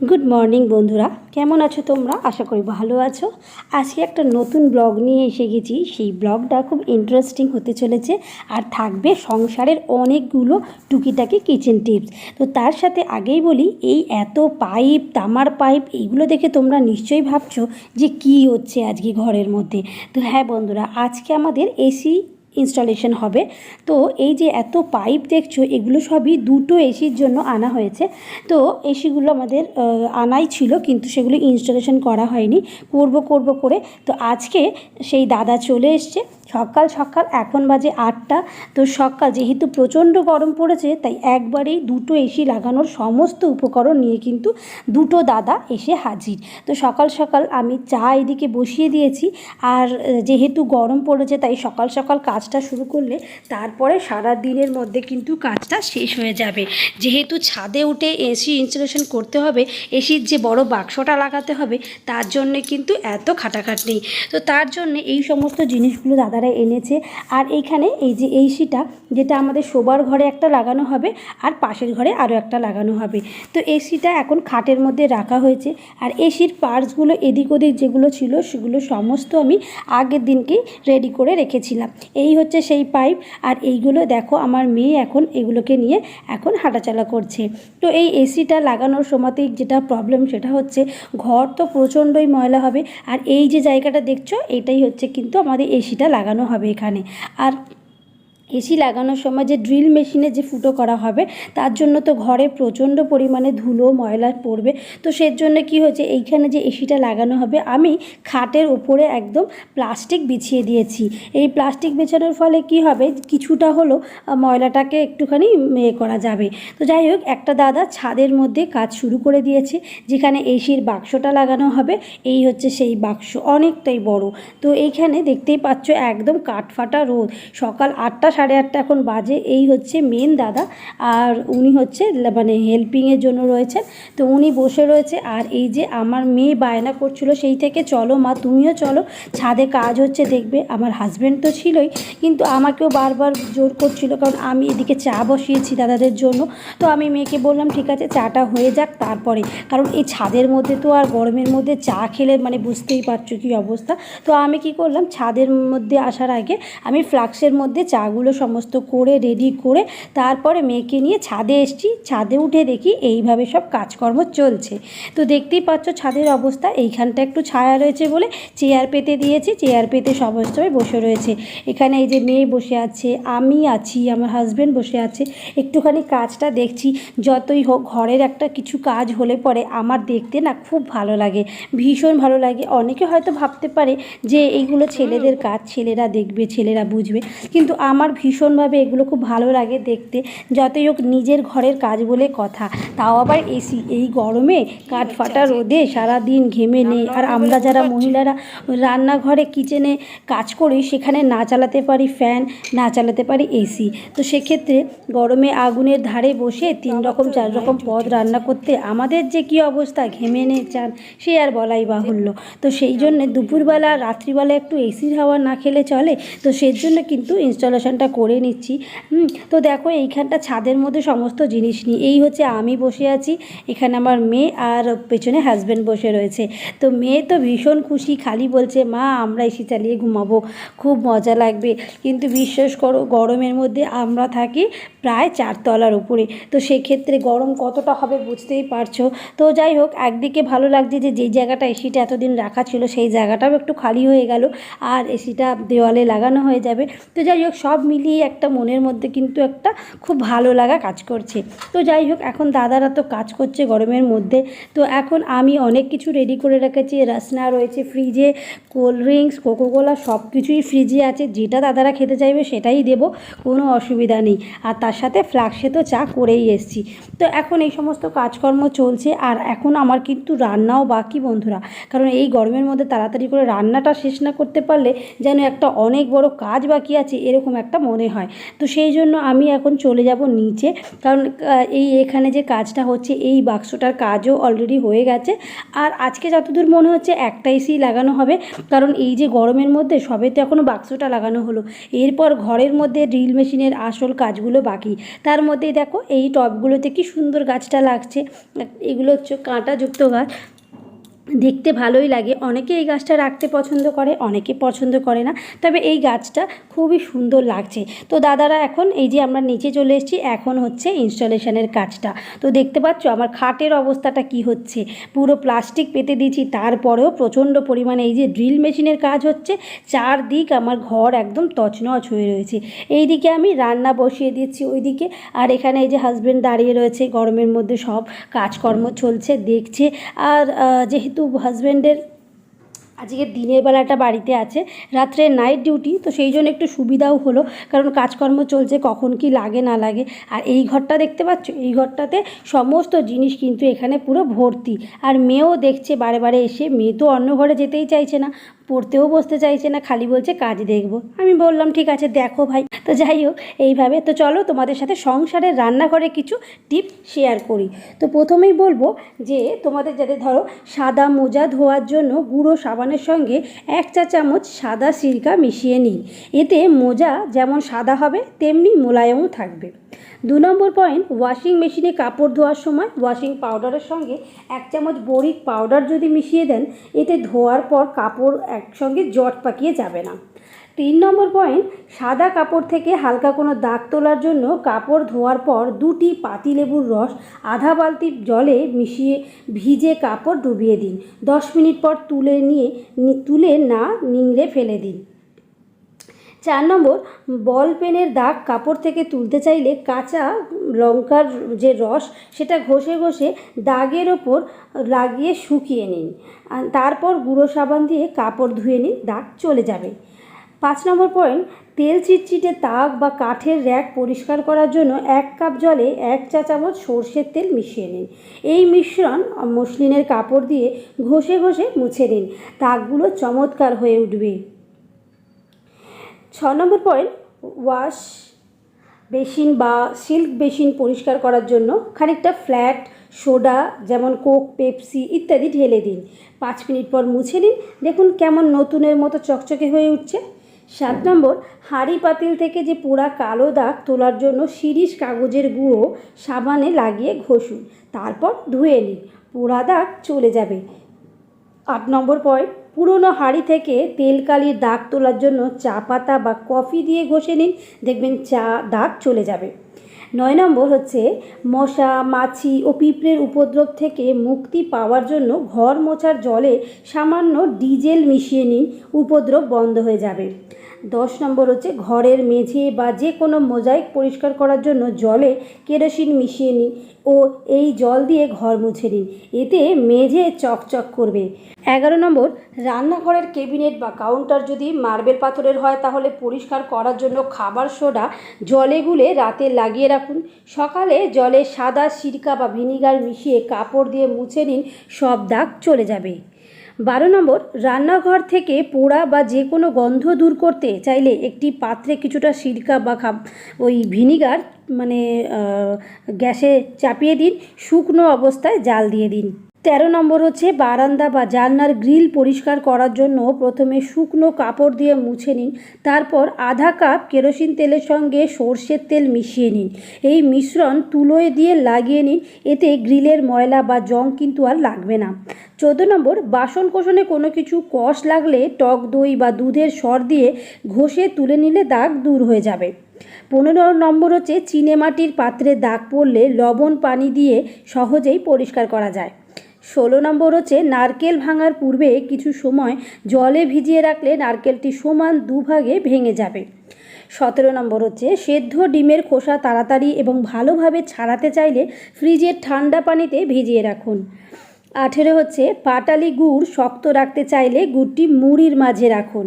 Good morning বন্ধুরা। কেমন আছো তোমরা? আশা করি ভালো আছো। আজকে একটা নতুন ব্লগ নিয়ে এসে গেছি। সেই ব্লগটা খুব ইন্টারেস্টিং হতে চলেছে আর থাকবে সংসারের অনেকগুলো টুকিটাকি কিচেন টিপস তো তার সাথে আগেই বলি, এই এত পাইপ তামার পাইপ এইগুলো দেখে তোমরা নিশ্চয়ই ভাবছ যে কি হচ্ছে আজকে ঘরের মধ্যে। তো হ্যাঁ বন্ধুরা, আজকে আমাদের এসি ইনস্টলেশন হবে। তো এই যে এত পাইপ দেখছ, এগুলো সবই দুটো এসির জন্য আনা হয়েছে। তো এসিগুলো আমাদের আনাই ছিল, কিন্তু সেগুলো ইনস্টলেশন করা হয়নি। করব করব করে। তো আজকে সেই দাদা চলে এসছে। সকাল সকাল এখন বাজে আটটা। তো সকাল যেহেতু প্রচণ্ড গরম পড়েছে, তাই একবারেই দুটো এসি লাগানোর সমস্ত উপকরণ নিয়ে কিন্তু দুটো দাদা এসে হাজির। তো সকাল সকাল আমি চা এদিকে বসিয়ে দিয়েছি। আর যেহেতু গরম পড়েছে, তাই সকাল সকাল কাজটা শুরু করলে তারপরে সারা দিনের মধ্যে কিন্তু কাজটা শেষ হয়ে যাবে। যেহেতু ছাদে উঠে এসি ইনস্টলেশন করতে হবে এসির যে বড় বাক্সটা লাগাতে হবে, তার জন্যে কিন্তু এত খাটাখাটনি। তো তার জন্যে এই সমস্ত জিনিসগুলো দাদারা এনেছে। আর এইখানে এই যে এসিটা যেটা আমাদের শোবার ঘরে একটা লাগানো হবে আর পাশের ঘরে আরও একটা লাগানো হবে। তো এসিটা এখন খাটের মধ্যে রাখা হয়েছে। আর এসির পার্টসগুলো এদিক ওদিক যেগুলো ছিল, সেগুলো সমস্ত আমি আগের দিনকেই রেডি করে রেখেছিলাম। এই হচ্ছে সেই পাইপ। আর এইগুলো দেখো, আমার মেয়ে এখন এগুলোকে নিয়ে এখন হাঁটাচলা করছে। তো এই এসিটা লাগানোর সময়তেই যেটা প্রবলেম সেটা হচ্ছে, ঘর তো প্রচণ্ডই ময়লা হবে। আর এই যে জায়গাটা দেখছ, এটাই হচ্ছে কিন্তু আমাদের এসিটা লাগানো হবে এখানে। আর এসি লাগানোর সময় যে ড্রিল মেশিনে যে ফুটো করা হবে, তার জন্য তো ঘরে প্রচণ্ড পরিমাণে ধুলো, ময়লা পড়বে। তো সের জন্য কি হয়েছে, এইখানে যে এসিটা লাগানো হবে, আমি খাটের উপরে একদম প্লাস্টিক বিছিয়ে দিয়েছি। এই প্লাস্টিক বিছানোর ফলে কি হবে, কিছুটা হলো ময়লাটাকে একটুখানি ইয়ে করা যাবে। তো যাই হোক, একটা দাদা ছাদের মধ্যে কাজ শুরু করে দিয়েছে, যেখানে এসির বাক্সটা লাগানো হবে, এই হচ্ছে সেই বাক্স, অনেকটাই বড়। তো এইখানে দেখতেই পাচ্ছ, একদম কাঠফাটা রোদ। সকাল আটটা সাড়ে আটটা এখন বাজে, এই হচ্ছে মেন দাদা। আর উনি হচ্ছে মানে হেল্পিংয়ের জন্য রয়েছেন। তো উনি বসে রয়েছে, আর এই যে আমার মেয়ে বায়না করছিল, সেই থেকে চলো মা, তুমিও চলো। ছাদে কাজ হচ্ছে, দেখবে আমার হাজব্যান্ড তো ছিলই, কিন্তু আমাকেও বারবার জোর করছিল, কারণ আমি এদিকে চা বসিয়েছি দাদাদের জন্য। তো আমি মেয়েকে বললাম, ঠিক আছে, চাটা হয়ে যাক তারপরে। কারণ এই ছাদের মধ্যে তো আর গরমের মধ্যে চা খেলে মানে বুঝতেই পারছ কী অবস্থা। তো আমি কি করলাম, ছাদের মধ্যে আসার আগে আমি ফ্লাক্সের মধ্যে চাগুলো সমস্ত করে রেডি করে তারপরে মেয়েকে নিয়ে ছাদে এসেছি। ছাদে উঠে দেখি এইভাবে সব কাজকর্ম চলছে। তো দেখতেই পাচ্ছ ছাদের অবস্থা। এইখানটা একটু ছায়া রয়েছে বলে চেয়ার পেতে দিয়েছি। চেয়ার পেতে সমস্ত বসে রয়েছে। এখানে এই যে মেয়ে বসে আছে, আমি আছি, আমার হাজব্যান্ড বসে আছে। একটুখানি কাজটা দেখছি। যতই হোক, ঘরের একটা কিছু কাজ হলে পরে আমার দেখতে না খুব ভালো লাগে। ভীষণ ভালো লাগে। অনেকে হয়তো ভাবতে পারে যে এইগুলো ছেলেদের কাজ, ছেলেরা দেখবে, ছেলেরা বুঝবে। কিন্তু আমার ভীষণভাবে এগুলো খুব ভালো লাগে দেখতে। যতই হোক নিজের ঘরের কাজ বলে কথা। তাও আবার এসি এই গরমে কাঠ ফাটা রোদে সারাদিন ঘেমে নেই। আর আমরা যারা মহিলারা রান্নাঘরে কিচেনে কাজ করি সেখানে না চালাতে পারি ফ্যান না চালাতে পারি এসি। তো সেক্ষেত্রে গরমে আগুনের ধারে বসে তিন রকম চার রকম পদ রান্না করতে আমাদের যে কী অবস্থা ঘেমে নে চান সে আর বলাই বাহুল্য। তো সেই জন্য দুপুরবেলা রাত্রিবেলা একটু এসির হাওয়া না খেলে চলে। তো সেই জন্য কিন্তু ইনস্টলেশনটা করে নিচ্ছি। হুম, তো দেখো এইখানটা ছাদের মধ্যে সমস্ত জিনিস নিই এই হচ্ছে আমি বসে আছি এখানে আমার মেয়ে আর পেছনে হাজব্যান্ড বসে রয়েছে। তো মেয়ে তো ভীষণ খুশি খালি বলছে মা আমরা এসি চালিয়ে ঘুমাবো খুব মজা লাগবে। কিন্তু বিশ্বাস করো গরমের মধ্যে আমরা থাকি প্রায় চারতলার উপরে। তো সেক্ষেত্রে গরম কতটা হবে বুঝতেই পারছ? তো যাই হোক, একদিকে ভালো লাগছে যে, যেই জায়গাটা এসিটা এতদিন রাখা ছিল, সেই জায়গাটাও একটু খালি হয়ে গেল, আর এসিটা দেওয়ালে লাগানো হয়ে যাবে। তো যাই হোক, সব মিলিয়ে একটা মনের মধ্যে কিন্তু একটা খুব ভালো লাগা কাজ করছে। তো যাই হোক, এখন দাদারা তো কাজ করছে গরমের মধ্যে। তো এখন আমি অনেক কিছু রেডি করে রেখেছি, রাসনা রয়েছে ফ্রিজে কোল্ড ড্রিঙ্কস কোকোকোলা সব কিছুই ফ্রিজে আছে। যেটা দাদারা খেতে চাইবে সেটাই দেবো, কোনো অসুবিধা নেই। আর তার সাথে ফ্লাক্সে তো চা করেই এসছি। তো এখন এই সমস্ত কাজকর্ম চলছে আর এখন আমার কিন্তু রান্নাও বাকি বন্ধুরা। কারণ এই গরমের মধ্যে তাড়াতাড়ি করে রান্নাটা শেষ না করতে পারলে যেন একটা অনেক বড় কাজ বাকি আছে এরকম একটা মনে হয়। তো সেই জন্য আমি এখন চলে যাব নিচে। কারণ এই এখানে যে কাজটা হচ্ছে, এই বাক্সটার কাজও অলরেডি হয়ে গেছে। আর আজকে যতদূর মনে হচ্ছে একটা এসি লাগানো হবে। কারণ এই যে গরমের মধ্যে সবে তো এখনও বাক্সটা লাগানো হলো। এরপর ঘরের মধ্যে ড্রিল মেশিনের আসল কাজগুলো বাকি বাটি তার মধ্যে দেখো এই টবগুলোতে কি সুন্দর গাছটা লাগছে। এগুলো হচ্ছে কাঁটাযুক্ত গাছ। দেখতে ভালোই লাগে। অনেকে এই গাছটা রাখতে পছন্দ করে অনেকে পছন্দ করে না। তবে এই গাছটা খুবই সুন্দর লাগছে। তো দাদারা এখন এই যে আমরা নিচে চলে এসেছি এখন হচ্ছে ইনস্টলেশনের কাজটা। তো দেখতে পাচ্ছ আমার খাটের অবস্থাটা কি হচ্ছে? পুরো প্লাস্টিক পেতে দিয়েছি তারপরেও প্রচণ্ড পরিমাণে এই যে ড্রিল মেশিনের কাজ হচ্ছে চারদিক আমার ঘর একদম তছনছ হয়ে রয়েছে। এইদিকে আমি রান্না বসিয়ে দিচ্ছি ওইদিকে। আর এখানে এই যে হাজব্যান্ড দাঁড়িয়ে রয়েছে গরমের মধ্যে সব কাজকর্ম চলছে দেখছে। আর আহ, যেহেতু হাজব্যান্ডের আজকে দিনের বেলাটা বাড়িতে আছে, রাত্রে নাইট ডিউটি তো সেই জন্য একটু সুবিধাও হলো, কারণ কাজকর্ম চলছে, কখন কি লাগে, না লাগে। আর এই ঘরটা দেখতে পাচ্ছ? এই ঘরটাতে সমস্ত জিনিস কিন্তু এখানে পুরো ভর্তি। আর মেয়েও দেখছে, বারে বারে এসে, মেয়ে তো অন্য ঘরে যেতেই চাইছে না। পড়তেও বসতে চাইছে না, খালি বলছে, কাজ দেখব। আমি বললাম, ঠিক আছে, দেখো ভাই। তো যাই হোক, এইভাবে। তো চলো, তোমাদের সাথে সংসারের রান্নাঘরে কিছু টিপ শেয়ার করি। তো প্রথমেই বলব যে, তোমাদের যাতে ধরো সাদা মোজা ধোয়ার জন্য গুঁড়ো সাবানের সঙ্গে এক চা চামচ সাদা সিরকা মিশিয়ে নিই। এতে মোজা যেমন সাদা হবে, তেমনি মোলায়েমও থাকবে। দু নম্বর পয়েন্ট ওয়াশিং মেশিনে কাপড় ধোয়ার সময় ওয়াশিং পাউডারের সঙ্গে এক চামচ বরিক পাউডার যদি মিশিয়ে দেন, এতে ধোয়ার পর কাপড় একসঙ্গে জট পাকিয়ে যাবে না। তিন নম্বর পয়েন্ট সাদা কাপড় থেকে হালকা কোনো দাগ তোলার জন্য কাপড় ধোয়ার পর দুটি পাতিলেবুর রস আধা বালতি জলে মিশিয়ে ভিজে কাপড় ডুবিয়ে দিন। দশ মিনিট পর তুলে নিয়ে তুলে না নিংড়ে ফেলে দিন। চার নম্বর, বল পেনের দাগ কাপড় থেকে তুলতে চাইলে কাঁচা লঙ্কার যে রস, সেটা ঘষে ঘষে দাগের ওপর লাগিয়ে শুকিয়ে নিন। তারপর গুঁড়ো সাবান দিয়ে কাপড় ধুয়ে নিন, দাগ চলে যাবে। পাঁচ নম্বর পয়েন্ট, তেল চিটচিটে তাক বা কাঠের র্যাক পরিষ্কার করার জন্য এক কাপ জলে এক চা চামচ সর্ষের তেল মিশিয়ে নিন। এই মিশ্রণ মসলিনের কাপড় দিয়ে ঘষে ঘষে মুছে নিন। তাকগুলো চমৎকার হয়ে উঠবে। ছ নম্বর পয়েন্ট ওয়াশ বেসিন বা সিল্ক বেসিন পরিষ্কার করার জন্য খানিকটা ফ্ল্যাট সোডা যেমন কোক পেপসি ইত্যাদি ঢেলে দিন। পাঁচ মিনিট পর মুছে নিন। দেখুন কেমন নতুনের মতো চকচকে হয়ে উঠছে। সাত নম্বর, হাঁড়ি পাতিল থেকে যে পোড়া কালো দাগ তোলার জন্য শিরিষ কাগজের গুঁড়ো সাবানে লাগিয়ে ঘষুন। তারপর ধুয়ে নিন। পোড়া দাগ চলে যাবে। আট নম্বর পয়েন্ট পুরনো হাঁড়ি থেকে তেল কালির দাগ তোলার জন্য চা পাতা বা কফি দিয়ে ঘষে নিন, দেখবেন চা দাগ চলে যাবে। নয় নম্বর হচ্ছে, মশা, মাছি ও পিঁপড়ের উপদ্রব থেকে মুক্তি পাওয়ার জন্য ঘর মোছার জলে সামান্য ডিজেল মিশিয়ে নিন, উপদ্রব বন্ধ হয়ে যাবে। দশ নম্বর হচ্ছে ঘরের মেঝে বা যে কোনো মোজাইক পরিষ্কার করার জন্য জলে কেরোসিন মিশিয়ে নিন ও এই জল দিয়ে ঘর মুছে নিন। এতে মেঝে চকচক করবে। এগারো নম্বর, রান্নাঘরের কেবিনেট বা কাউন্টার যদি মার্বেল পাথরের হয় তাহলে পরিষ্কার করার জন্য খাবার সোডা জলে গুলে রাতে লাগিয়ে রাখুন। সকালে জলে সাদা সিরকা বা ভিনিগার মিশিয়ে কাপড় দিয়ে মুছে নিন, সব দাগ চলে যাবে। বারো নম্বর, রান্নাঘর থেকে পোড়া বা যে কোনো গন্ধ দূর করতে চাইলে একটি পাত্রে কিছুটা সিরকা বা খাব ওই ভিনিগার মানে গ্যাসে চাপিয়ে দিন, শুকনো অবস্থায় জাল দিয়ে দিন। তেরো নম্বর হচ্ছে বারান্দা বা জানলার গ্রিল পরিষ্কার করার জন্য প্রথমে শুকনো কাপড় দিয়ে মুছে নিন। তারপর আধা কাপ কেরোসিন তেলের সঙ্গে সর্ষের তেল মিশিয়ে নিন। এই মিশ্রণ তুলোয় দিয়ে লাগিয়ে নিন। এতে গ্রিলের ময়লা বা জং কিন্তু আর লাগবে না। চোদ্দ নম্বর বাসন কোসনে কোনো কিছু কষ লাগলে টক দই বা দুধের সর দিয়ে ঘষে তুলে নিলে দাগ দূর হয়ে যাবে। পনেরো নম্বর হচ্ছে চিনেমাটির পাত্রে দাগ পড়লে লবণ পানি দিয়ে সহজেই পরিষ্কার করা যায়। ষোলো নম্বর হচ্ছে, নারকেল ভাঙার পূর্বে কিছু সময় জলে ভিজিয়ে রাখলে নারকেলটি সমান দুভাগে ভেঙে যাবে। সতেরো নম্বর হচ্ছে, সেদ্ধ ডিমের খোসা তাড়াতাড়ি এবং ভালোভাবে ছাড়াতে চাইলে ফ্রিজের ঠান্ডা পানিতে ভিজিয়ে রাখুন। আঠেরো হচ্ছে, পাটালি গুড় শক্ত রাখতে চাইলে গুড়টি মুড়ির মাঝে রাখুন।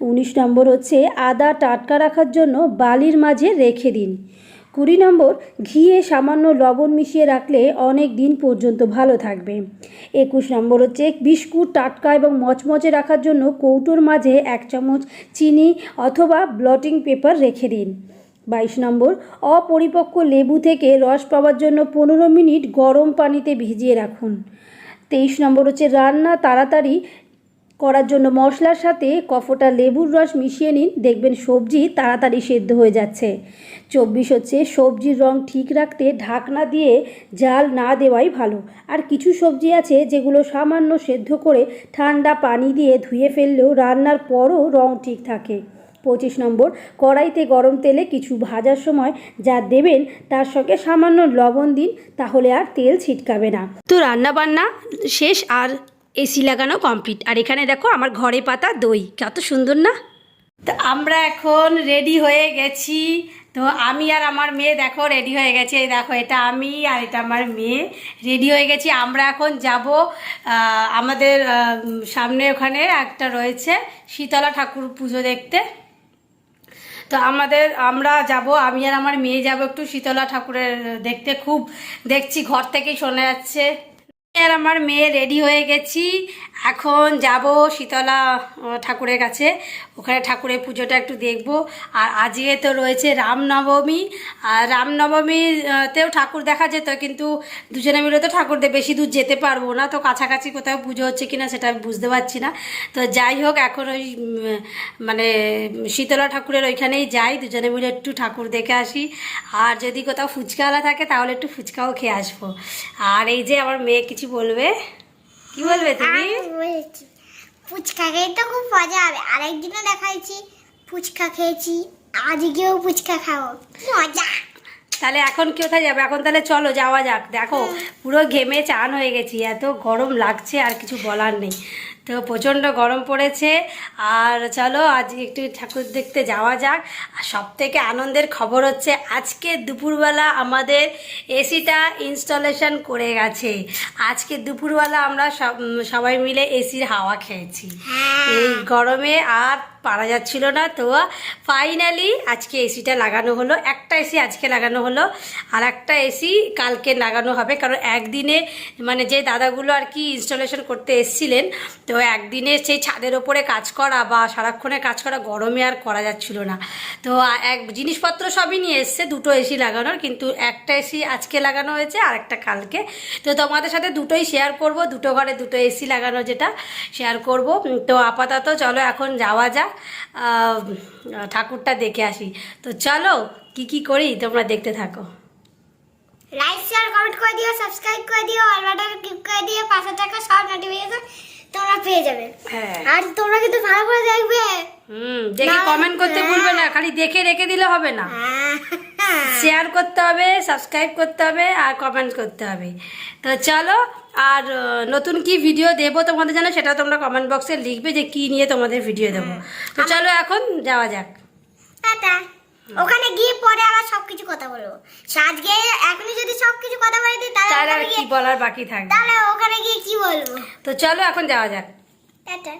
উনিশ নম্বর হচ্ছে, আদা টাটকা রাখার জন্য বালির মাঝে রেখে দিন। কুড়ি নম্বর, ঘিয়ে সামান্য লবণ মিশিয়ে রাখলে অনেক দিন পর্যন্ত ভালো থাকবে। একুশ নম্বর হচ্ছে, বিস্কুট, টাটকা এবং মচমচে রাখার জন্য কৌটোর মাঝে এক চামচ চিনি অথবা ব্লটিং পেপার রেখে দিন। বাইশ নম্বর, অপরিপক্ক লেবু থেকে রস পাওয়ার জন্য পনেরো মিনিট গরম পানিতে ভিজিয়ে রাখুন। তেইশ নম্বর হচ্ছে, রান্না তাড়াতাড়ি করার জন্য মশলার সাথে কফটা লেবুর রস মিশিয়ে নিন। দেখবেন সবজি তাড়াতাড়ি সেদ্ধ হয়ে যাচ্ছে। চব্বিশ হচ্ছে সবজির রং ঠিক রাখতে ঢাকনা দিয়ে জাল না দেওয়াই ভালো। আর কিছু সবজি আছে যেগুলো সামান্য সেদ্ধ করে ঠান্ডা পানি দিয়ে ধুয়ে ফেললেও রান্নার পরও রং ঠিক থাকে। পঁচিশ নম্বর, কড়াইতে গরম তেলে কিছু ভাজার সময় যা দেবেন তার সঙ্গে সামান্য লবণ দিন, তাহলে আর তেল ছিটকাবে না। তো রান্না বান্না শেষ, আর এসি লাগানো কমপ্লিট আর এখানে দেখো আমার ঘরে পাতা দই। কত সুন্দর না? তো আমরা এখন রেডি হয়ে গেছি। তো আমি আর আমার মেয়ে দেখো রেডি হয়ে গেছে। এই দেখো, এটা আমি আর এটা আমার মেয়ে রেডি হয়ে গেছি। আমরা এখন যাব আমাদের সামনে ওখানে একটা রয়েছে শীতলা ঠাকুর পুজো দেখতে। তো আমাদের, আমরা যাব, আমি আর আমার মেয়ে যাব একটু শীতলা ঠাকুরের দেখতে। খুব দেখছি, ঘর থেকেই শোনা যাচ্ছে। আর আমার মেয়ে রেডি হয়ে গেছি। এখন যাব শীতলা ঠাকুরের কাছে। ওখানে ঠাকুরের পুজোটা একটু দেখব। আর আজকে তো রয়েছে রামনবমী। আর রামনবমীতেও ঠাকুর দেখা যেত, কিন্তু দুজনে মিলে তো ঠাকুর বেশি দূর যেতে পারব না। তো কাছাকাছি কোথাও পুজো হচ্ছে কি না সেটা আমি বুঝতে পারছি না। তো যাই হোক, এখন ওই মানে শীতলা ঠাকুরের ওইখানেই যাই। দুজনে মিলে একটু ঠাকুর দেখে আসি। আর যদি কোথাও ফুচকাওয়ালা থাকে, তাহলে একটু ফুচকাও খেয়ে আসব। আর এই যে আমার মেয়ে, কিছু বলবে? কি বলবে তুমি? ফুচকা খেয়ে তো খুব মজা হবে। আরেকদিনও দেখাইছি ফুচকা খেয়েছি। আজকেও ফুচকা খাব। মজা! তাহলে এখন কোথায় যাবে? এখন তাহলে চলো যাওয়া যাক। দেখো পুরো ঘেমে চান হয়ে গেছি। এত গরম লাগছে আর কিছু বলার নেই। তো প্রচণ্ড গরম পড়েছে। আর চলো, আজ একটু ঠাকুর দেখতে যাওয়া যাক। আর সব থেকে আনন্দের খবর হচ্ছে, আজকে দুপুরবেলা আমাদের এসিটা ইনস্টলেশন করে গেছে। আজকে দুপুরবেলা আমরা সব সবাই মিলে এসির হাওয়া খেয়েছি। এই গরমে আর পারা যাচ্ছিল না। তো ফাইনালি আজকে এসিটা লাগানো হলো। একটা এসি আজকে লাগানো হলো। আর একটা এসি কালকে লাগানো হবে। কারণ একদিনে মানে যে দাদাগুলো আর কি ইনস্টলেশন করতে এসছিলেন, তো একদিনে সেই ছাদের ওপরে কাজ করা বা সারাক্ষণে কাজ করা গরমে আর করা যাচ্ছিল না। তো এক জিনিসপত্র সবই নিয়ে এসছে, দুটো এসি লাগানোর। কিন্তু একটা এসি আজকে লাগানো হয়েছে আর একটা কালকে। তো তোমাদের সাথে দুটোই শেয়ার করব। দুটো ঘরে দুটো এসি লাগানো যেটা শেয়ার করব। তো আপাতত চলো এখন যাওয়া যাক। ঠাকুরটা দেখে আসি। তো চলো কি কি করি তোমরা দেখতে থাকো। লাইক শেয়ার কমেন্ট করে দিও সাবস্ক্রাইব করে দিও অল বাটন ক্লিক করে দিও পাশে থাকা সব নোটিফিকেশন তোমরা পেয়ে যাবে। হ্যাঁ। আর তোমরা কিন্তু ভালো করে দেখবে। হুম দেখে কমেন্ট করতে হ্যাঁ। ভুলবে না খালি দেখে রেখে দিলে হবে না। হ্যাঁ। শেয়ার করতে হবে সাবস্ক্রাইব করতে হবে আর কমেন্ট করতে হবে। তো চলো আর নতুন কি ভিডিও দেব তোমাদের জানো? সেটা তোমরা কমেন্ট বক্সে লিখবে যে কি নিয়ে তোমাদের ভিডিও দেবো। তো চলো এখন যাওয়া যাক। টাটা। ওখানে গিয়ে পরে আবার সবকিছু কথা বলব। আজকে এখনই যদি সবকিছু কথা বলে দিই তাহলে আর কি বলার বাকি থাকবে? তাহলে ওখানে গিয়ে কি বলব? তো চলো এখন যাওয়া যাক। টাটা।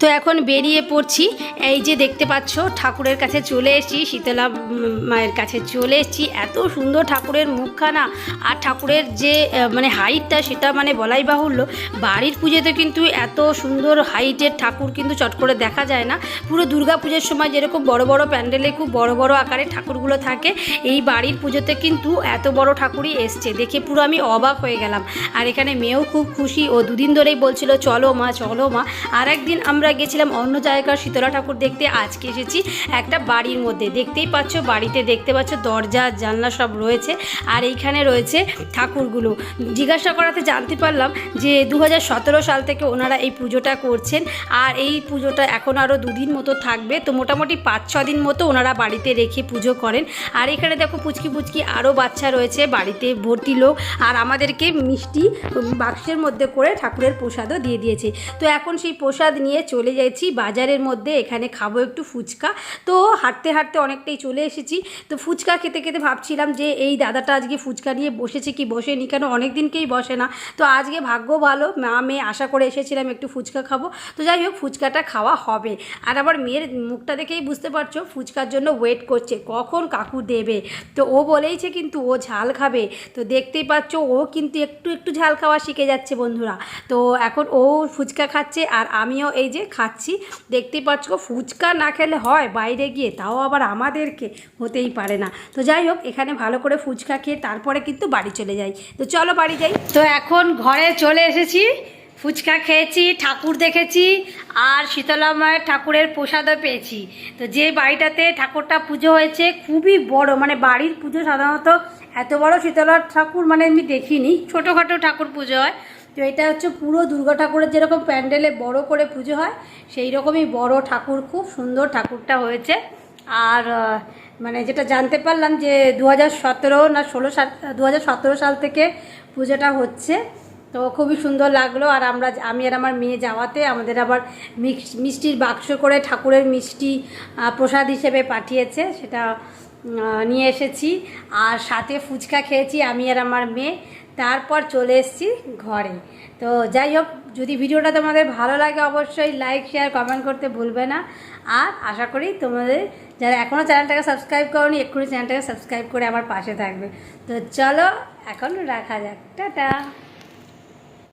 তো এখন বেরিয়ে পড়ছি। এই যে দেখতে পাচ্ছ, ঠাকুরের কাছে চলে এসেছি, শীতলা মায়ের কাছে চলে এসেছি। এত সুন্দর ঠাকুরের মুখখানা আর ঠাকুরের যে মানে হাইটটা সেটা মানে বলাই বাহুল্য। বাড়ির পুজোতে কিন্তু এত সুন্দর হাইটের ঠাকুর কিন্তু চট করে দেখা যায় না। পুরো দুর্গা পুজোর সময় যেরকম বড় বড় প্যান্ডেলে খুব বড় বড় আকারে ঠাকুরগুলো থাকে, এই বাড়ির পুজোতে কিন্তু এত বড় ঠাকুরই এসছে। দেখে পুরো আমি অবাক হয়ে গেলাম। আর এখানে মেয়েও খুব খুশি। ও দুদিন ধরেই বলছিল, চলো মা চলো মা। আর একদিন আমরা গেছিলাম, অন্য জায়গার শীতলা ঠাকুর দেখতে। আজকে এসেছি একটা বাড়ির মধ্যে। দেখতেই পাচ্ছ, বাড়িতে দেখতে পাচ্ছ, দরজা, জানলা সব রয়েছে। আর এইখানে রয়েছে ঠাকুরগুলো। জিজ্ঞাসা করাতে জানতে পারলাম যে দু হাজার সতেরো সাল থেকে ওনারা এই পুজোটা করছেন। আর এই পুজোটা এখন আরও দুদিন মতো থাকবে। তো মোটামুটি পাঁচ, ছ দিন মতো ওনারা বাড়িতে রেখে পুজো করেন। আর এখানে দেখো পুচকি পুচকি আরও বাচ্চা রয়েছে, বাড়িতে ভর্তি লোক। আর আমাদেরকে মিষ্টি বাক্সের মধ্যে করে ঠাকুরের প্রসাদও দিয়ে দিয়েছে। তো এখন সেই প্রসাদ নিয়ে চলে যাচ্ছি। বাজারের মধ্যে এখানে খাব একটু ফুচকা। তো হাঁটতে হাঁটতে অনেকটাই চলে এসেছি। তো ফুচকা খেতে খেতে ভাবছিলাম যে এই দাদাটা আজকে ফুচকা নিয়ে বসেছে কি বসেনি? কেন অনেক দিনকেই বসে না। তো আজকে ভাগ্য ভালো, মা মেয়ে আশা করে এসেছিলাম একটু ফুচকা খাব। তো যাই হোক, ফুচকাটা খাওয়া হবে। আর আবার মেয়ের মুখটা দেখেই বুঝতে পারছ, ফুচকার জন্য ওয়েট করছে। কখন কাকু দেবে? তো ও বলেইছে কিন্তু ও ঝাল খাবে। তো দেখতেই পাচ্ছ, ও কিন্তু একটু একটু ঝাল খাওয়া শিখে যাচ্ছে বন্ধুরা। তো এখন ও ফুচকা খাচ্ছে আর আমিও এই যে খাচ্ছি। দেখতেই পাচ্ছ, ফুচকা না খেলে হয় বাইরে গিয়ে, তাও আবার আমাদেরকে হতেই পারে না। তো যাই হোক, এখানে ভালো করে ফুচকা খেয়ে তারপরে কিন্তু বাড়ি চলে যাই। তো চলো বাড়ি যাই। তো এখন ঘরে চলে এসেছি, ফুচকা খেয়েছি, ঠাকুর দেখেছি, আর শীতলা মায়ের ঠাকুরের প্রসাদও পেয়েছি। তো যে বাড়িটাতে ঠাকুরটা পুজো হয়েছে, খুবই বড় মানে বাড়ির পুজো সাধারণত এত বড় শীতলা ঠাকুর মানে আমি দেখিনি। ছোটোখাটো ঠাকুর পুজো হয়। তো এটা হচ্ছে পুরো দুর্গা ঠাকুরের যেরকম প্যান্ডেলে বড় করে পুজো হয়, সেই রকমই বড় ঠাকুর, খুব সুন্দর ঠাকুরটা হয়েছে। আর মানে যেটা জানতে পারলাম যে দু হাজার সতেরো না ষোলো সাল দু হাজার সতেরো সাল থেকে পুজোটা হচ্ছে, তো খুবই সুন্দর লাগল। আর আমরা, আমি আর আমার মেয়ে যাওয়াতে আমাদের আবার মিষ্টির বাক্স করে ঠাকুরের মিষ্টি প্রসাদ হিসেবে পাঠিয়েছে, সেটা নিয়ে এসেছি। আর সাথে ফুচকা খেয়েছি আমি আর আমার মেয়ে তারপর চলে এসছি ঘরে। তো যাই হোক, যদি ভিডিওটা তোমাদের ভালো লাগে অবশ্যই লাইক শেয়ার কমেন্ট করতে ভুলবে না। আর আশা করি তোমাদের যারা এখনও চ্যানেলটাকে সাবস্ক্রাইব করনি, এক্ষুনি চ্যানেলটাকে সাবস্ক্রাইব করে আমার পাশে থাকবে। তো চলো, এখন রাখা যাক। টাটা!